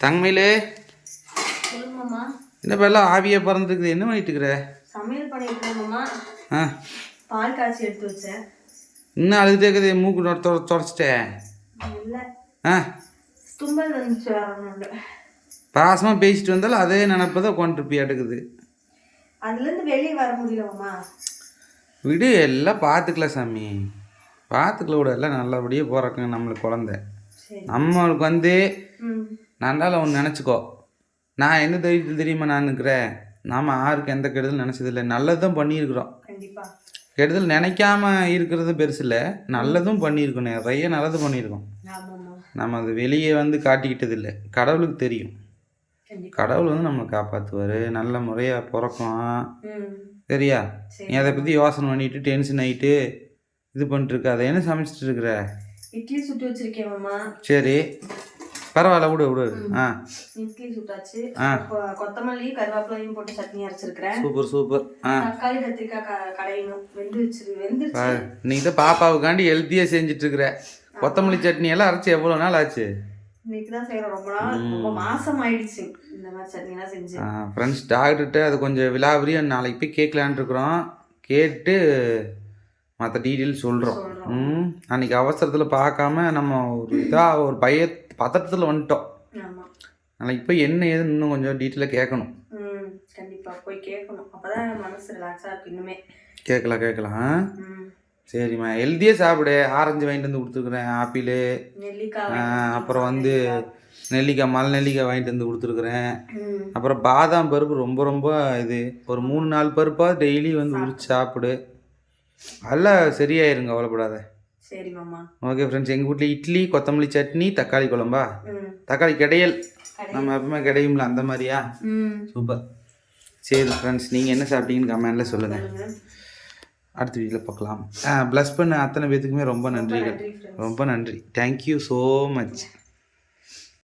தங்கமையிலே. சொல்லுமாம்மா என்ன பேர்லாம் ஆவியாக பறந்துருக்குது? என்ன பண்ணிட்டு இருக்கிற? சமையல் பண்ணிட்டு ஆ. பால் காய்ச்சி எடுத்து வச்சேன். இன்னும் அழுதுட்டே இருக்குது? மூக்கு தொட- தொட- தொடச்சிட்டேன் ஆ. தும்பல் பாசமாக பேசிட்டு வந்தாலும் அதே நினப்பு தான் உட்காந்துருப்பியா எடுக்குது அதுலேருந்து வெளியே வர முடியலம்மா விடு எல்லாம் பார்த்துக்கலாம் சாமி. பார்த்துக்கல விட எல்லாம் நல்லபடியாக பிறக்குங்க நம்மளுக்கு குழந்த. நம்மளுக்கு வந்து நன்றால் ஒன்று நினச்சிக்கோ. நான் எந்த தைரியத்தில் தெரியுமா நான் இருக்கிறேன் நாம் யாருக்கு எந்த கெடுதல் நினச்சதில்லை. நல்லது தான் பண்ணியிருக்கிறோம் கெடுதல் நினைக்காம இருக்கிறது பெருசு இல்லை. நல்லதும் பண்ணியிருக்கோம். நிறைய நல்லது பண்ணியிருக்கோம். நம்ம அது வெளியே வந்து காட்டிக்கிட்டது இல்லை. கடவுளுக்கு தெரியும். கடவுள் வந்து நம்மளை காப்பாற்றுவார் நல்ல முறையாக பிறக்கும் சரியா? சரி. நீ அதை பற்றி யோசனை பண்ணிட்டு டென்ஷன் ஆகிட்டு இது பண்ணிட்டு இருக்காத என்ன சமைச்சிட்டு இருக்கிற? இட்லி சுட்டு வச்சிருக்கேன் சரி. பரவாயில்ல விடு விடு. ஆ. இட்லி சுட்டாச்சு. கொத்தமல்லி கருவேப்பிலையும் போட்டு சட்னி அரைச்சிருக்கிறேன். Super super. ஆ. தக்காளி கத்திரிக்காய் கடையணும். வெந்து வச்சிரு வெந்துருச்சு. நீ தான் பாப்பாவுக்காண்டி ஹெல்த்தியாக செஞ்சுட்டு இருக்கிற கொத்தமல்லி சட்னி எல்லாம் அரைச்சி எவ்வளோ நாள் ஆச்சு? இன்னைக்கு தான் செய்யறோம் ரொம்ப நாள் ரொம்ப மாசம் ஆயிடுச்சு இந்த மாதிரி சட்னி எல்லாம் செஞ்சு. ஃப்ரெண்ட்ஸ் டாக்டர்கிட்ட அது கொஞ்சம் விலாவரியாக நாளைக்கு போய் கேட்கலான்ட்டு இருக்கிறோம். கேட்டு மற்ற டீட்டெயில் சொல்கிறோம் ம். அன்றைக்கி அவசரத்தில் பார்க்காம நம்ம ஒரு இதாக ஒரு பய பதட்டத்தில் வந்துட்டோம். நாளைக்கு போய் என்ன ஏதுன்னு இன்னும் கொஞ்சம் டீட்டெயிலாக கேட்கணும். ம் கண்டிப்பா. போய் கேட்கணும். அப்பதான் மனசு ரிலாக்ஸா இருக்கு இன்னுமே கேட்கலாம் கேட்கலாம் சரிம்மா. ஹெல்த்தியாக சாப்பிடு. ஆரஞ்சு வாங்கிட்டு வந்து கொடுத்துருக்குறேன் ஆப்பிள் நெல்லிக்காய் அப்புறம் வந்து நெல்லிக்காய். மலை நெல்லிக்காய் வாங்கிட்டு வந்து கொடுத்துருக்குறேன். அப்புறம் பாதாம் பருப்பு ரொம்ப ரொம்ப இது. ஒரு மூணு நாலு பருப்பாக டெய்லி வந்து உரிச்சு சாப்பிடு. எல்லாம் சரியாயிருங்க கவலைப்படாத. சரி மாமா. ஓகே ஃப்ரெண்ட்ஸ் எங்கள் வீட்டில் இட்லி கொத்தமல்லி சட்னி தக்காளி குழம்பா? தக்காளி கிடையல். நம்ம எப்பவுமே கிடையும்ல அந்த மாதிரியா? சூப்பர். சரி ஃப்ரெண்ட்ஸ் நீங்கள் என்ன சாப்பிட்டீங்கன்னு கமெண்டில் சொல்லுங்கள் சொல்லுங்க. அடுத்த வீடியோவில் பார்க்கலாம். ப்ளஸ் பண்ண அத்தனை பேத்துக்குமே ரொம்ப நன்றிகள். ரொம்ப நன்றி. Thank you so much